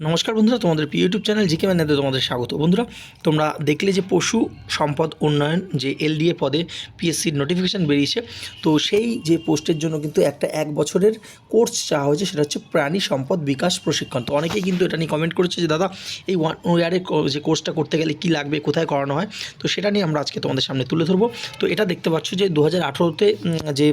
নমস্কার বন্ধুরা, তোমাদের ইউটিউব চ্যানেল জিকে ম্যানেতে তোমাদের স্বাগত। বন্ধুরা, তোমরা দেখলে যে পশু সম্পদ উন্নয়ন যে এলডিএ পদে পিএসসির নোটিফিকেশান বেরিয়েছে, তো সেই যে পোস্টের জন্য কিন্তু একটা এক বছরের কোর্স চাওয়া হয়েছে, সেটা হচ্ছে প্রাণী সম্পদ বিকাশ প্রশিক্ষণ। তো অনেকেই কিন্তু এটা নিয়ে কমেন্ট করেছে যে, দাদা, এই ওয়ান ইয়ারের যে কোর্সটা করতে গেলে কী লাগবে, কোথায় করানো হয়? তো সেটা নিয়ে আমরা আজকে তোমাদের সামনে তুলে ধরবো। তো এটা দেখতে পাচ্ছ যে দু হাজার যে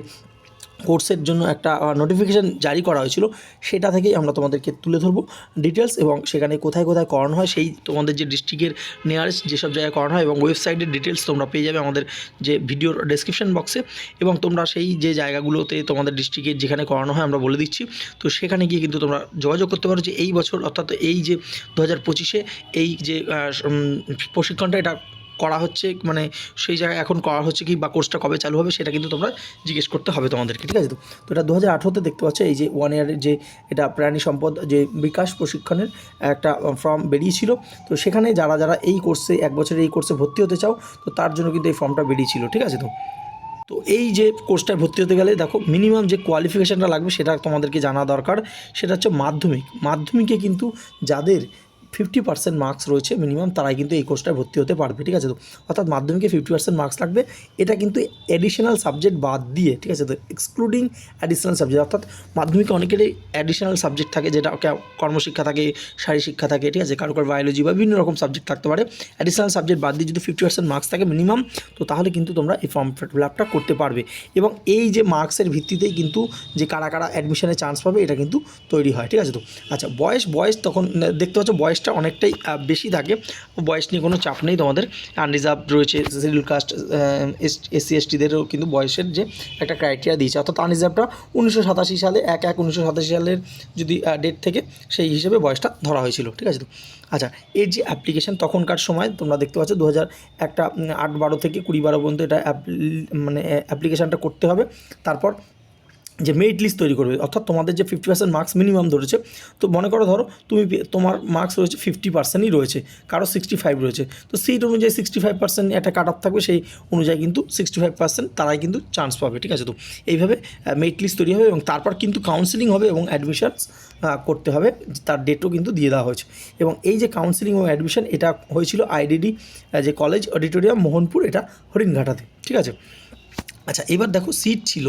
কোর্সের জন্য একটা নোটিফিকেশান জারি করা হয়েছিল, সেটা থেকেই আমরা তোমাদেরকে তুলে ধরবো ডিটেলস এবং সেখানে কোথায় কোথায় করানো হয়, সেই তোমাদের যে ডিস্ট্রিক্টের নিয়ারেস্ট যেসব জায়গায় করানো হয় এবং ওয়েবসাইটের ডিটেলস তোমরা পেয়ে যাবে আমাদের যে ভিডিওর ডেসক্রিপশন বক্সে এবং তোমরা সেই যে জায়গাগুলোতে তোমাদের ডিস্ট্রিক্টের যেখানে করানো হয় আমরা বলে দিচ্ছি। তো সেখানে গিয়ে কিন্তু তোমরা যোগাযোগ করতে পারো যে এই বছর অর্থাৎ এই যে দু হাজার পঁচিশে এই যে প্রশিক্ষণটা এটা করা হচ্ছে মানে সেই জায়গায় এখন করা হচ্ছে কি বা কোর্সটা কবে চালু হবে সেটা কিন্তু তোমরা জিজ্ঞেস করতে হবে তোমাদেরকে, ঠিক আছে তো? তো এটা দু হাজার আঠেরোতে দেখতে পাচ্ছ, এই যে ওয়ান ইয়ারের যে এটা প্রাণী সম্পদ, যে বিকাশ প্রশিক্ষণের একটা ফর্ম বেরিয়েছিল। তো সেখানে যারা যারা এই কোর্সে এক বছরের এই কোর্সে ভর্তি হতে চাও, তো তার জন্য কিন্তু এই ফর্মটা বেরিয়েছিল, ঠিক আছে তো? তো এই যে কোর্সটায় ভর্তি হতে গেলে দেখো মিনিমাম যে কোয়ালিফিকেশানটা লাগবে সেটা তোমাদেরকে জানা দরকার, সেটা হচ্ছে মাধ্যমিক। মাধ্যমিকে কিন্তু যাদের ফিফটি পার্সেন্ট মার্কস রয়েছে মিনিমাম তারাই কিন্তু এই কোর্সটায় ভর্তি হতে পারবে, ঠিক আছে তো? অর্থাৎ মাধ্যমিকে ফিফটি পার্সেন্ট মার্কস লাগবে। এটা কিন্তু অ্যাডিশনাল সাবজেক্ট বাদ দিয়ে, ঠিক আছে তো? এক্সক্লুডিং অ্যাডিশনাল সাবজেক্ট অর্থাৎ মাধ্যমিকে অনেকেরই অ্যাডিশনাল সাবজেক্ট থাকে, যেটা কর্মশিক্ষা থাকে শিক্ষা থাকে, ঠিক আছে? কারও কারও বায়োলজি বা বিভিন্ন রকম সাবজেক্ট থাকতে পারে। অ্যাডিশনাল সাবজেক্ট বাদ দিয়ে যদি ফিফটি পার্সেন্ট মার্কস থাকে মিনিমাম তো তাহলে কিন্তু তোমরা এই ফর্ম ফিল আপটা করতে পারবে। এবং এই যে মার্কসের ভিত্তিতেই কিন্তু যে কারা কারা অ্যাডমিশনে চান্স পাবে, এটা কিন্তু তৈরি হয়, ঠিক আছে তো? আচ্ছা বয়স বয়স তখন, দেখতে পাচ্ছ বয়সটা অনেকটাই বেশি থাকে। বয়স নিয়ে কোনো চাপ নেই তোমাদের। আনরিজার্ভ রয়েছে শিডিউল কাস্ট এসসি এসটিদেরও কিন্তু বয়সের যে একটা ক্রাইটেরিয়া দিয়েছে। অর্থাৎ আনরিজার্ভটা উনিশশো সাতাশি সালে, এক এক উনিশশো সালের যদি ডেট থেকে সেই হিসেবে বয়সটা ধরা হয়েছিল, ঠিক আছে তো? আচ্ছা এর যে অ্যাপ্লিকেশন তখনকার সময়, তোমরা দেখতে পাচ্ছ দু হাজার একটা আট বারো থেকে কুড়ি বারো পর্যন্ত এটা মানে অ্যাপ্লিকেশানটা করতে হবে। তারপর যে মেরিট লিস্ট তৈরি করবে, অর্থাৎ তোমাদের যে ফিফটি পার্সেন্ট মার্কস মিনিমাম ধরেছে, তো মনে করো ধরো তুমি তোমার মার্কস রয়েছে ফিফটি পার্সেন্টই রয়েছে, কারও সিক্সটি ফাইভ রয়েছে, তো সিট অনুযায়ী সিক্সটি ফাইভ পার্সেন্ট একটা কাট অফ থাকবে, সেই অনুযায়ী কিন্তু সিক্সটি ফাইভ পার্সেন্ট তারাই কিন্তু চান্স পাবে, ঠিক আছে তো? এইভাবে মেরিট লিস্ট তৈরি হবে এবং তারপর কিন্তু কাউন্সিলিং হবে এবং অ্যাডমিশনস করতে হবে, তার ডেটও কিন্তু দিয়ে দেওয়া হয়েছে। এবং এই যে কাউন্সিলিং এবং অ্যাডমিশন এটা হয়েছিল আইডিডি যে কলেজ অডিটোরিয়াম মোহনপুর, এটা হরিণঘাটাতে, ঠিক আছে? আচ্ছা এবার দেখো সিট ছিল।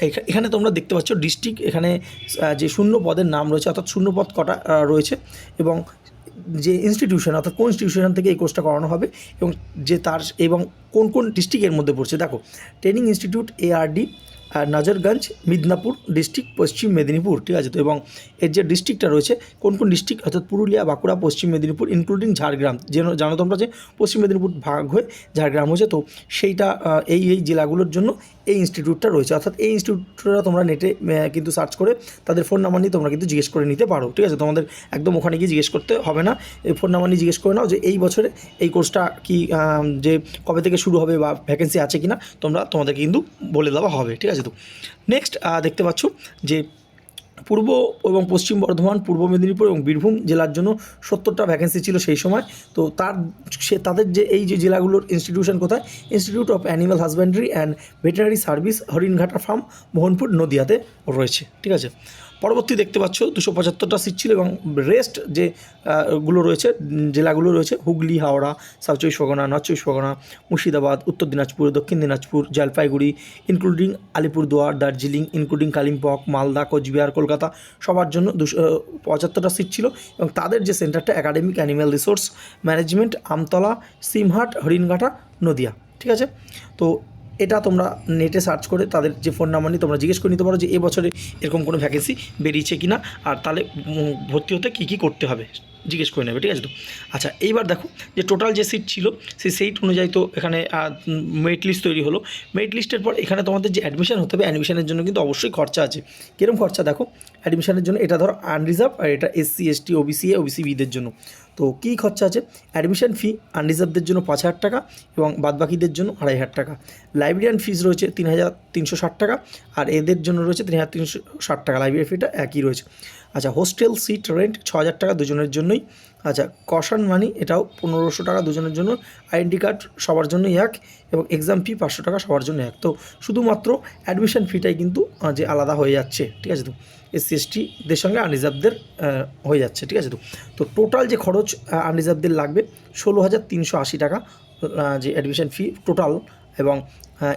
এখা- এখানে তোমরা দেখতে পাচ্ছ ডিস্ট্রিক্ট এখানে যে শূন্য পদের নাম রয়েছে, অর্থাৎ শূন্য পদ কটা রয়েছে এবং যে ইনস্টিটিউশন অর্থাৎ কোন ইনস্টিটিউশন থেকে এই কোর্সটা করানো হবে এবং যে তার, এবং কোন কোন ডিস্ট্রিক্টের মধ্যে পড়ছে। দেখো training institute ARD Nazarganj, Midnapore, district Paschim Medinipur, ঠিক আছে তো? এবং এর যে ডিস্ট্রিক্টটা রয়েছে, কোন কোন ডিস্ট্রিক্ট, অর্থাৎ পুরুলিয়া, বাঁকুড়া, পশ্চিম মেদিনীপুর ইনক্লুডিং ঝাড়গ্রাম যেন জানো তোমরা যে পশ্চিম মেদিনীপুর ভাগ হয়ে ঝাড়গ্রাম হয়েছে, তো সেইটা এই এই জেলাগুলোর জন্য এই ইনস্টিটিউটটা রয়েছে। অর্থাৎ এই ইনস্টিটিউটটা তোমরা নেটে কিন্তু সার্চ করে তাদের ফোন নাম্বার নিয়ে তোমরা কিন্তু জিজ্ঞেস করে নিতে পারো, ঠিক আছে? তোমাদের একদম ওখানে গিয়ে জিজ্ঞেস করতে হবে না। এই ফোন নাম্বার নিয়ে জিজ্ঞেস করে নাও যে এই বছরে এই কোর্সটা কি যে কবে থেকে শুরু হবে বা ভ্যাকেন্সি আছে কি না তোমরা তোমাদেরকে কিন্তু বলে দেওয়া হবে, ঠিক আছে তো নেক্সট দেখতে পাচ্ছ যে পূর্ব এবং পশ্চিম বর্ধমান, পূর্ব মেদিনীপুর এবং বীরভূম জেলার জন্য সত্তরটা ভ্যাকেন্সি ছিল সেই সময়। তো তার সে, তাদের যে, এই যে জেলাগুলোর ইনস্টিটিউশন কোথায়? Institute of animal husbandry and veterinary service Haringhata farm Mohanpur, নদিয়াতে রয়েছে। ঠিক আছে? পরবর্তী দেখতে পাচ্ছ দুশো পঁচাত্তরটা সিট ছিল এবং রেস্ট যে গুলো রয়েছে জেলাগুলো রয়েছে, হুগলি, হাওড়া সাউথ চব্বিশ পরগনা নর্থ চব্বিশ পরগনা, মুর্শিদাবাদ, উত্তর দিনাজপুর, দক্ষিণ দিনাজপুর, জলপাইগুড়ি ইনক্লুডিং আলিপুরদুয়ার, দার্জিলিং ইনক্লুডিং কালিম্পং, মালদা, কোচবিহার, কলকাতা, সবার জন্য দুশো পঁচাত্তরটা সিট ছিল এবং তাদের যে সেন্টারটা academic animal resource management Amtala, Simhat, Haringhata, Nadia, ঠিক আছে? তো এটা তোমরা নেটে সার্চ করে তাদের যে ফোন নাম্বার নিয়ে তোমরা জিজ্ঞেস করে নিতে পারো যে এবছরে এরকম কোনো ভ্যাকেন্সি বেরিয়েছে কি না আর তাহলে ভর্তি হতে কী কী করতে হবে। জিজ্ঞেস করে নেবে, ঠিক আছে তো? আচ্ছা এইবার দেখো যে টোটাল যে সিট ছিল, সেই সিট অনুযায়ী তো এখানে মেরিট লিস্ট তৈরি হলো। মেরিট লিস্টের পর এখানে তোমাদের যে অ্যাডমিশন হতে হবে অ্যাডমিশনের জন্য কিন্তু অবশ্যই খরচা আছে। কীরকম খরচা দেখো? অ্যাডমিশনের জন্য এটা ধরো আনরিজার্ভ আর এটা এসসি এসটি ওবিসি ওবিসি বিদের জন্য। তো কী খরচা আছে? অ্যাডমিশন ফি আনরিজার্ভদের জন্য পাঁচ হাজার টাকা এবং বাদবাকিদের জন্য আড়াই হাজার টাকা। লাইব্রেরিয়ান ফিজ রয়েছে তিন হাজার তিনশো ষাট টাকা আর এদের জন্য রয়েছে তিন হাজার তিনশো ষাট টাকা। লাইব্রেরি ফিটা একই রয়েছে। আচ্ছা হোস্টেল সিট রেন্ট ছ হাজার টাকা দুজনের জন্যই। আচ্ছা কশন মানি, এটাও পনেরোশো টাকা দুজনের জন্য। আইডেন্টি কার্ড সবার জন্যই এক এবং এক্সাম ফি পাঁচশো টাকা সবার জন্য এক। তো শুধুমাত্র অ্যাডমিশন ফিটাই কিন্তু যে আলাদা হয়ে যাচ্ছে, ঠিক আছে তো? এসসি এসটিদের সঙ্গে আনরিজার্ভদের হয়ে যাচ্ছে, ঠিক আছে তো? তো টোটাল যে খরচ আনরিজার্ভদের লাগবে ষোলো হাজার তিনশো আশি টাকা যে অ্যাডমিশন ফি টোটাল এবং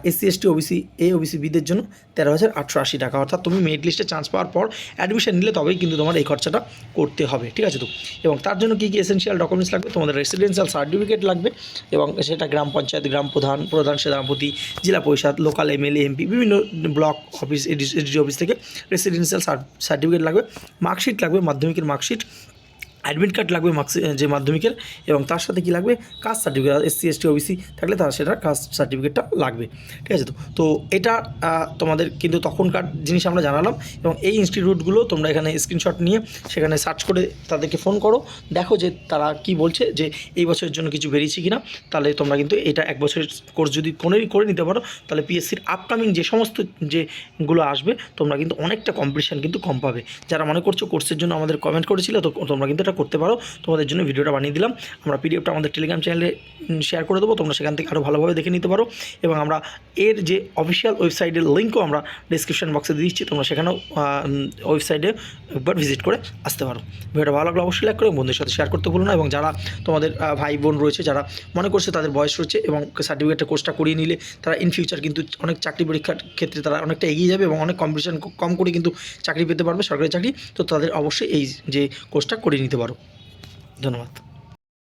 SC, ST, OBC, A, OBC বিদের জন্য তেরো হাজার আটশো আশি টাকা। অর্থাৎ তুমি মেরিট লিস্টে চান্স পাওয়ার পর অ্যাডমিশন নিলে তবেই কিন্তু তোমার এই খরচাটা করতে হবে, ঠিক আছে তো? এবং তার জন্য কী কী এসেন্সিয়াল ডকুমেন্টস লাগবে? তোমাদের রেসিডেন্সিয়াল সার্টিফিকেট লাগবে এবং সেটা গ্রাম পঞ্চায়েত, গ্রাম প্রধান প্রধান সেনাপতি জেলা পরিষদ লোকাল এমএলএ এমপি বিভিন্ন ব্লক অফিস এডিসি অফিস থেকে রেসিডেন্সিয়াল সার্টিফিকেট লাগবে। মার্কশিট লাগবে, মাধ্যমিকের মার্কশিট অ্যাডমিট কার্ড লাগবে মার্কস যে মাধ্যমিকের, এবং তার সাথে কি লাগবে? Caste certificate SC ST OBC থাকলে তার সেটা কাস্ট সার্টিফিকেটটা লাগবে। ঠিক আছে তো? তো এটা তোমাদের কিন্তু তখনকার জিনিস আমরা জানালাম, এবং এই ইনস্টিটিউটগুলো তোমরা এখানে স্ক্রিনশট নিয়ে সেখানে সার্চ করে তাদেরকে ফোন করো। দেখো যে তারা কি বলছে, যে এই বছরের জন্য কিছু বেরিয়েছে কিনা। তাহলে তোমরা কিন্তু এটা এক বছরের কোর্স যদি কোনোই করে নিতে পারো, তাহলে পিএসসির আপকামিং যে সমস্ত যেগুলো আসবে, তোমরা কিন্তু অনেকটা কম্পিটিশান কিন্তু কম পাবে। যারা মনে করছ কোর্সের জন্য আমাদের কমেন্ট করেছিল, তো তোমরা কিন্তু এটা করতে পারো। তোমাদের জন্য ভিডিওটা বানিয়ে দিলাম। আমরা পিডিএফটা আমাদের টেলিগ্রাম চ্যানেলে শেয়ার করে দেবো। তোমরা সেখান থেকে আরও ভালোভাবে দেখে নিতে পারো। এবং আমরা এর যে অফিসিয়াল ওয়েবসাইটের লিঙ্কও আমরা ডিসক্রিপশন বক্সে দিয়ে দিচ্ছি। তোমরা সেখানেও ওয়েবসাইটে একবার ভিজিট করে আসতে পারো। ভিডিওটা ভালো লাগলে অবশ্যই লাইক করে বন্ধুদের সাথে শেয়ার করতে ভুলো না। এবং যারা তোমাদের ভাই বোন রয়েছে, যারা মনে করছে তাদের বয়স রয়েছে এবং সার্টিফিকেটটা কোর্সটা করিয়ে নিলে, তারা ইন ফিউচার কিন্তু অনেক চাকরি পরীক্ষার ক্ষেত্রে তারা অনেকটা এগিয়ে যাবে এবং অনেক কম্পিটিশন কম করে কিন্তু চাকরি পেতে পারবে সরকারি চাকরি। তো তাদের অবশ্যই এই যে কোর্সটা করিয়ে নিতে পারো। ধন্যবাদ।